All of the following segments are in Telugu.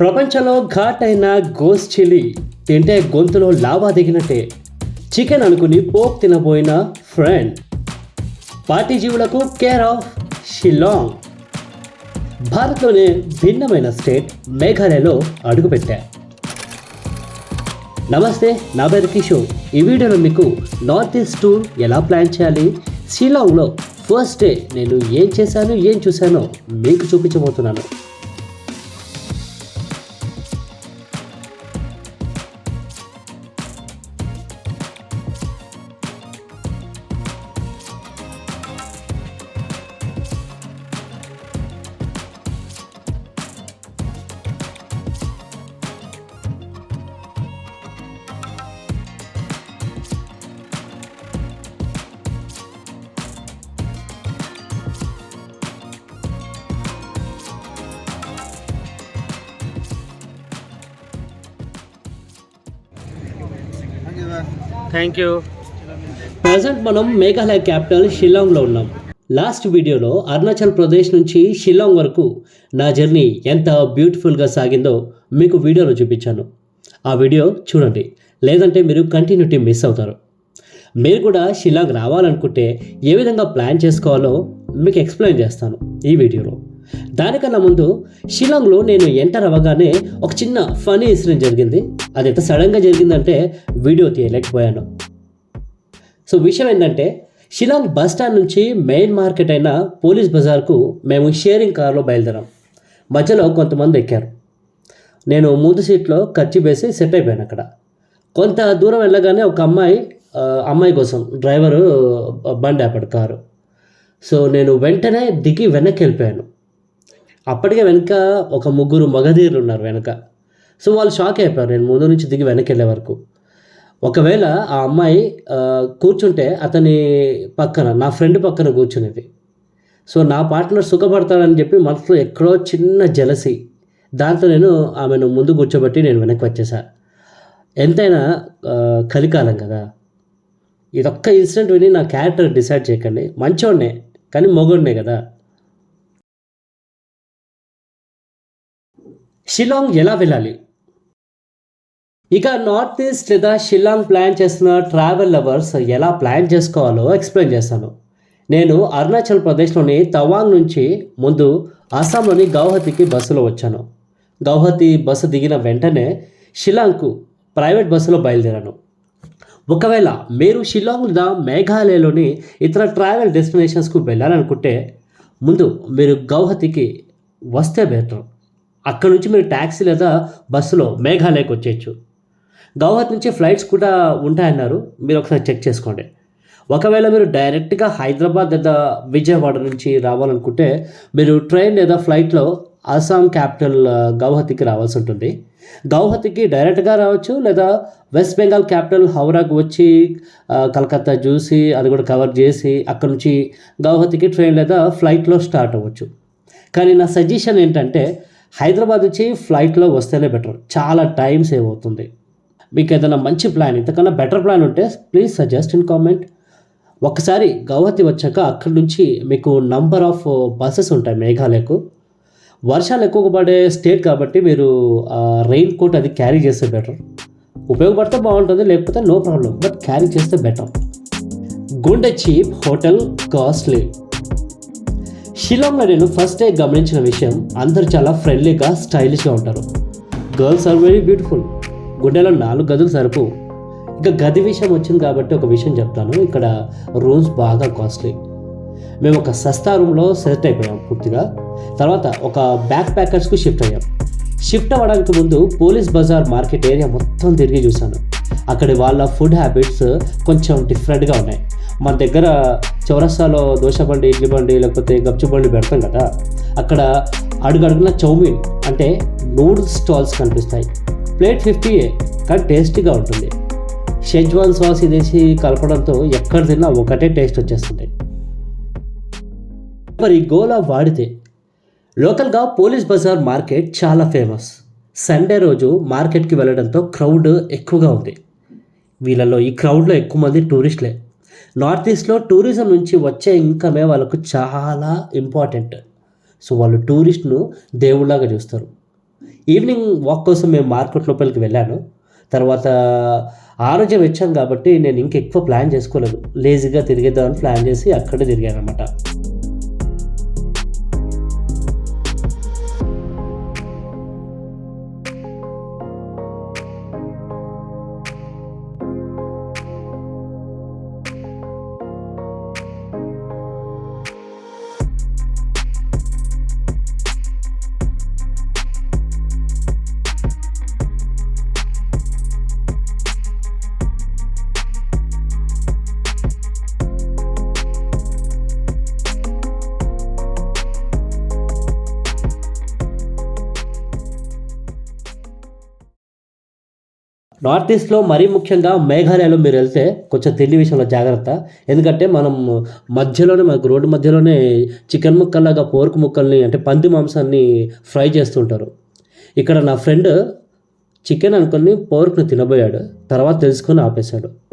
ప్రపంచంలో ఘాట్ అయిన గోస్ చిల్లీ తింటే గొంతులో లావా దిగినట్టే. చికెన్ అనుకుని పోక్ తినబోయిన ఫ్రెండ్. పార్టీ జీవులకు కేర్ ఆఫ్ షిలాంగ్ భారత్లోనే భిన్నమైన స్టేట్ మేఘాలయలో అడుగుపెట్టా. నమస్తే నా పేరు కిషోర్. ఈ వీడియోలో మీకు నార్త్ ఈస్ట్ టూర్ ఎలా ప్లాన్ చేయాలి? షిలాంగ్లో ఫస్ట్ డే నేను ఏం చేశాను ఏం చూశానో మీకు చూపించబోతున్నాను. థ్యాంక్ యూ ప్రజెంట్ మనం మేఘాలయ క్యాపిటల్ షిల్లాంగ్లో ఉన్నాం. లాస్ట్ వీడియోలో అరుణాచల్ ప్రదేశ్ నుంచి షిల్లాంగ్ వరకు నా జర్నీ ఎంత బ్యూటిఫుల్గా సాగిందో మీకు వీడియోలో చూపించాను. ఆ వీడియో చూడండి లేదంటే మీరు కంటిన్యూటీ మిస్ అవుతారు. మీరు కూడా షిల్లాంగ్ రావాలనుకుంటే ఏ విధంగా ప్లాన్ చేసుకోవాలో మీకు ఎక్స్ప్లెయిన్ చేస్తాను ఈ వీడియోలో. దానికన్నా ముందు షిలాంగ్లో నేను ఎంటర్ అవ్వగానే ఒక చిన్న ఫనీ ఇన్సిడెంట్ జరిగింది. అది ఎంత సడన్గా జరిగిందంటే వీడియో తీయలేకపోయాను. సో విషయం ఏంటంటే షిలాంగ్ బస్ స్టాండ్ నుంచి మెయిన్ మార్కెట్ అయిన పోలీస్ బజార్కు మేము షేరింగ్ కార్లో బయలుదేరాం. మధ్యలో కొంతమంది ఎక్కారు. నేను ముందు సీట్లో ఖర్చు వేసి సెట్ అయిపోయాను అక్కడ. కొంత దూరం వెళ్ళగానే ఒక అమ్మాయి అమ్మాయి కోసం డ్రైవరు బండి ఆపాడు కారు. సో నేను వెంటనే దిగి వెనక్కి వెళ్ళిపోయాను. అప్పటికే వెనక ఒక ముగ్గురు మగధీరులు ఉన్నారు వెనక. సో వాళ్ళు షాక్ అయిపోయారు. నేను ముందు నుంచి దిగి వెనక్కి వెళ్ళే వరకు. ఒకవేళ ఆ అమ్మాయి కూర్చుంటే అతని పక్కన నా ఫ్రెండ్ పక్కన కూర్చునేది. సో నా పార్ట్నర్ సుఖపడతాడని చెప్పి మనసులో ఎక్కడో చిన్న జలసి. దాంతో నేను ఆమెను ముందు కూర్చోబెట్టి నేను వెనక్కి వచ్చేసా. ఎంతైనా కలికాలం కదా. ఇదొక్క ఇన్సిడెంట్ విని నా క్యారెక్టర్ డిసైడ్ చేయకండి. మంచోడ్నే కానీ మొగోడ్నే కదా. షిలాంగ్ ఎలా వెళ్ళాలి? ఇక నార్త్ ఈస్ట్ లేదా షిల్లాంగ్ ప్లాన్ చేస్తున్న ట్రావెల్ లవర్స్ ఎలా ప్లాన్ చేసుకోవాలో ఎక్స్ప్లెయిన్ చేస్తాను. నేను అరుణాచల్ ప్రదేశ్లోని తవాంగ్ నుంచి ముందు అస్సాంలోని గౌహతికి బస్సులో వచ్చాను. గౌహతి బస్సు దిగిన వెంటనే షిల్లాంగ్కు ప్రైవేట్ బస్సులో బయలుదేరాను. ఒకవేళ మీరు షిల్లాంగ్ లేదా మేఘాలయలోని ఇతర ట్రావెల్ డెస్టినేషన్స్కు వెళ్ళాలనుకుంటే ముందు మీరు గౌహతికి వస్తే బెటర్ అక్కడ నుంచి మీరు ట్యాక్సీ లేదా బస్సులో మేఘాలయకు వచ్చేయచ్చు. గౌహతి నుంచి ఫ్లైట్స్ కూడా ఉంటాయన్నారు. మీరు ఒకసారి చెక్ చేసుకోండి. ఒకవేళ మీరు డైరెక్ట్గా హైదరాబాద్ లేదా విజయవాడ నుంచి రావాలనుకుంటే మీరు ట్రైన్ లేదా ఫ్లైట్లో అస్సాం క్యాపిటల్ గౌహతికి రావాల్సి ఉంటుంది. గౌహతికి డైరెక్ట్గా రావచ్చు లేదా వెస్ట్ బెంగాల్ క్యాపిటల్ హౌరాకు వచ్చి కలకత్తా చూసి అది కూడా కవర్ చేసి అక్కడ నుంచి గౌహతికి ట్రైన్ లేదా ఫ్లైట్లో స్టార్ట్ అవ్వచ్చు. కానీ నా సజెషన్ ఏంటంటే హైదరాబాద్ నుంచి ఫ్లైట్లో వస్తేనే బెటర్. చాలా టైం సేవ్ అవుతుంది. మీకు ఏదైనా మంచి ప్లాన్ ఇంతకన్నా బెటర్ ప్లాన్ ఉంటే ప్లీజ్ సజెస్ట్ ఇన్ కామెంట్. ఒకసారి గౌహతి వచ్చాక అక్కడి నుంచి మీకు నంబర్ ఆఫ్ బస్సెస్ ఉంటాయి మేఘాలయకు. వర్షాలు ఎక్కువ పడే స్టేట్ కాబట్టి మీరు రెయిన్ కోట్ అది క్యారీ చేస్తే బెటర్. ఉపయోగపడితే బాగుంటుంది లేకపోతే నో ప్రాబ్లం బట్ క్యారీ చేస్తే బెటర్. గుండె చీప్ హోటల్ కాస్ట్లీ. షిలాంగ్లో నేను ఫస్ట్ డే గమనించిన విషయం అందరు చాలా ఫ్రెండ్లీగా స్టైలిష్గా ఉంటారు. గర్ల్స్ ఆర్ వెరీ బ్యూటిఫుల్ గుండెలో నాలుగు గదులు సరిపోవు ఇక గది విషయం వచ్చింది కాబట్టి ఒక విషయం చెప్తాను. ఇక్కడ రూమ్స్ బాగా కాస్ట్లీ మేము ఒక సస్తా రూమ్లో సెలెక్ట్ అయిపోయాం పూర్తిగా. తర్వాత ఒక బ్యాక్ ప్యాకర్స్కు షిఫ్ట్ అయ్యాం. షిఫ్ట్ అవ్వడానికి ముందు పోలీస్ బజార్ మార్కెట్ ఏరియా మొత్తం తిరిగి చూశాను. అక్కడి వాళ్ళ ఫుడ్ హ్యాబిట్స్ కొంచెం డిఫరెంట్గా ఉన్నాయి. మన దగ్గర చౌరస్తాలో దోశ బండి ఇడ్లీ బండి లేకపోతే గప్చు బండి పెడతాం కదా అక్కడ అడుగడుగున చౌమీన్ అంటే నూడిల్స్ స్టాల్స్ కనిపిస్తాయి. ప్లేట్ ఫిఫ్టీయే కానీ టేస్టీగా ఉంటుంది. షెజ్వాన్ సాస్ ఇదేసి కలపడంతో ఎక్కడ తిన్నా ఒకటే టేస్ట్ వచ్చేస్తుంది. మరి గోలా వాడితే లోకల్గా పోలీస్ బజార్ మార్కెట్ చాలా ఫేమస్ సండే రోజు మార్కెట్కి వెళ్ళడంతో క్రౌడ్ ఎక్కువగా ఉంది. వీళ్ళలో ఈ క్రౌడ్లో ఎక్కువ మంది టూరిస్టులే నార్త్ ఈస్ట్లో టూరిజం నుంచి వచ్చే ఇన్కమే వాళ్ళకు చాలా ఇంపార్టెంట్ సో వాళ్ళు టూరిస్ట్ను దేవుళ్ళలాగా చూస్తారు. ఈవినింగ్ వాక్ కోసం మేము మార్కెట్ లోపలికి వెళ్ళాను. తర్వాత ఆ రోజే వచ్చాం కాబట్టి నేను ఇంకెక్కువ ప్లాన్ చేసుకోలేదు. లేజీగా తిరిగేద్దామని ప్లాన్ చేసి అక్కడే తిరిగాను అనమాట నార్త్ ఈస్ట్లో మరీ ముఖ్యంగా మేఘాలయలో మీరు వెళ్తే కొంచెం తిండి విషయంలో జాగ్రత్త. ఎందుకంటే మనం మధ్యలోనే మనకు రోడ్డు మధ్యలోనే చికెన్ ముక్కల్లాగా పోర్క్ ముక్కల్ని అంటే పంది మాంసాన్ని ఫ్రై చేస్తుంటారు. ఇక్కడ నా ఫ్రెండ్ చికెన్ అనుకుని పోర్క్ని తినబోయాడు. తర్వాత తెలుసుకొని ఆపేశాడు.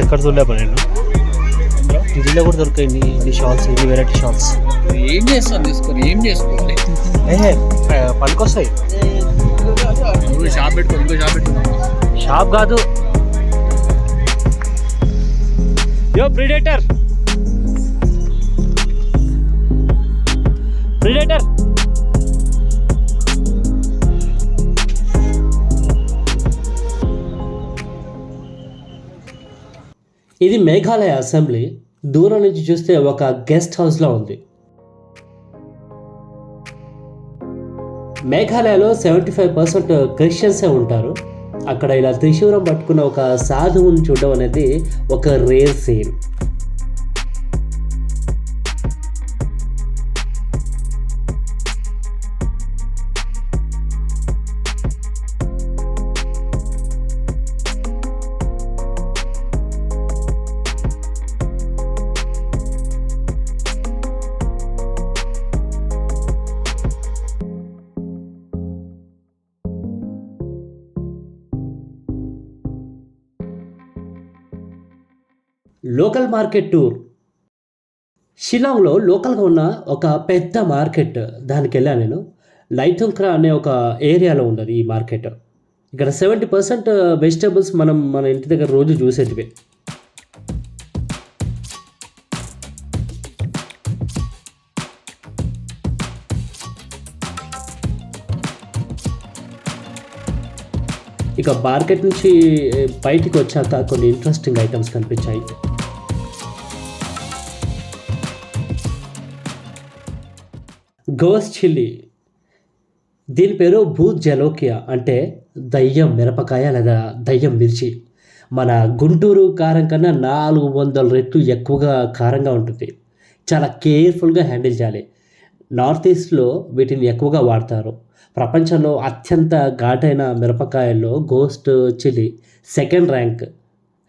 ఎక్కడ చూడలేపా నేను ఢిల్లీలో కూడా దొరికాయి ఇన్ని షాల్స్ ఇన్ని వెరైటీ షాల్స్ ఏం చేస్తాను తీసుకొని ఏం చేసుకోవాలి పనికొస్తాయి నువ్వు షాప్ పెట్టుకో ఇంకో షాప్ పెట్టుకో షాప్ కాదు యో ప్రిడేటర్ ప్రిడేటర్ ఇది మేఘాలయ అసెంబ్లీ. దూరం నుంచి చూస్తే ఒక గెస్ట్ హౌస్లో ఉంది. మేఘాలయలో సెవెంటీ ఫైవ్ పర్సెంట్ క్రిస్టియన్సే ఉంటారు. అక్కడ ఇలా త్రిశూరం పట్టుకున్న ఒక సాధువుని చూడడం అనేది ఒక rare scene. Local market tour. షిలాంగ్లో లోకల్గా ఉన్న ఒక పెద్ద మార్కెట్ దానికి వెళ్ళాను నేను. లైతుంక్రా అనే ఒక ఏరియాలో ఉన్నది ఈ మార్కెట్. ఇక్కడ సెవెంటీ పర్సెంట్ వెజిటేబుల్స్ మనం మన ఇంటి దగ్గర రోజు చూసేటివి. ఇక మార్కెట్ నుంచి బయటికి వచ్చాక కొన్ని ఇంట్రెస్టింగ్ ఐటమ్స్ కనిపించాయి. గోస్ చిల్లీ. దీని పేరు భూత్ జలోకియా అంటే దయ్యం మిరపకాయ లేదా దయ్యం మిర్చి. మన గుంటూరు కారం కన్నా నాలుగు వందల రెట్లు ఎక్కువగా కారంగా ఉంటుంది. చాలా కేర్ఫుల్గా హ్యాండిల్ చేయాలి. నార్త్ ఈస్ట్లో వీటిని ఎక్కువగా వాడతారు. ప్రపంచంలో అత్యంత ఘాటైన మిరపకాయల్లో గోస్ట్ చిల్లీ సెకండ్ ర్యాంక్.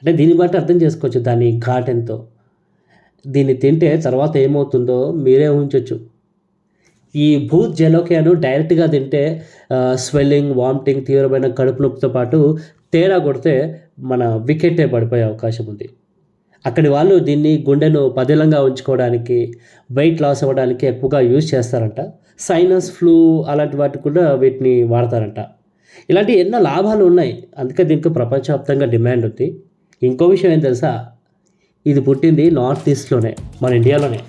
అంటే దీన్ని బట్టి అర్థం చేసుకోవచ్చు దాని ఘాట్ ఎంతో దీన్ని తింటే తర్వాత ఏమవుతుందో మీరే ఊహించవచ్చు ఈ భూత్ జలోకియాను డైరెక్ట్గా తింటే స్వెల్లింగ్ వామిటింగ్ తీవ్రమైన కడుపు నొప్పితో పాటు తేడా కొడితే మన వికెటే పడిపోయే అవకాశం ఉంది. అక్కడి వాళ్ళు దీన్ని గుండెను పదిలంగా ఉంచుకోవడానికి వెయిట్ లాస్ అవ్వడానికి ఎక్కువగా యూజ్ చేస్తారంట. సైనస్ ఫ్లూ అలాంటి వాటికి కూడా వీటిని వాడతారంట. ఇలాంటి ఎన్నో లాభాలు ఉన్నాయి. అందుకే దీనికి ప్రపంచవ్యాప్తంగా డిమాండ్ ఉంది. ఇంకో విషయం ఏం తెలుసా? ఇది పుట్టింది నార్త్ ఈస్ట్లోనే మన ఇండియాలోనే.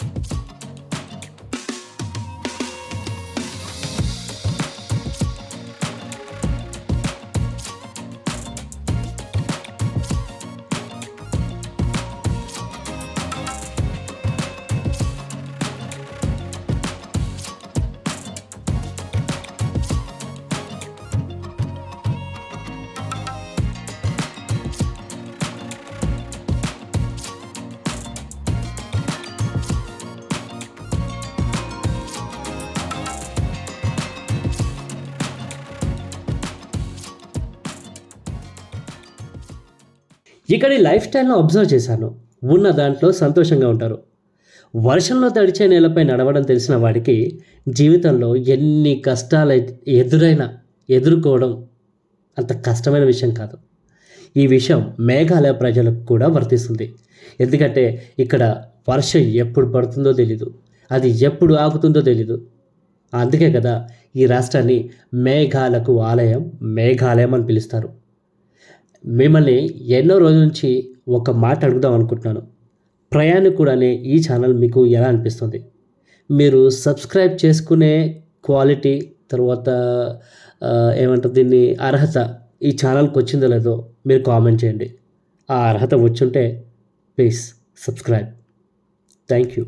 ఇక్కడి లైఫ్ స్టైల్ను అబ్జర్వ్ చేశాను. ఉన్న దాంట్లో సంతోషంగా ఉంటారు. వర్షంలో తడిచే నేలపై నడవడం తెలిసిన వాడికి జీవితంలో ఎన్ని కష్టాలు ఎదురైనా ఎదుర్కోవడం అంత కష్టమైన విషయం కాదు. ఈ విషయం మేఘాలయ ప్రజలకు కూడా వర్తిస్తుంది. ఎందుకంటే ఇక్కడ వర్షం ఎప్పుడు పడుతుందో తెలీదు. అది ఎప్పుడు ఆగుతుందో తెలీదు. అందుకే కదా ఈ రాష్ట్రాన్ని మేఘాలకు ఆలయం మేఘాలయం అని పిలుస్తారు. మిమ్మల్ని ఎన్నో రోజుల నుంచి ఒక మాట అడుగుదాం అనుకుంటున్నాను. ప్రయాణికుడు అనే ఈ ఛానల్ మీకు ఎలా అనిపిస్తుంది? మీరు సబ్స్క్రైబ్ చేసుకునే క్వాలిటీ తర్వాత ఏమంటారు దీన్ని అర్హత ఈ ఛానల్కి వచ్చిందో లేదో మీరు కామెంట్ చేయండి. ఆ అర్హత వచ్చుంటే ప్లీజ్ సబ్స్క్రైబ్. Thank you.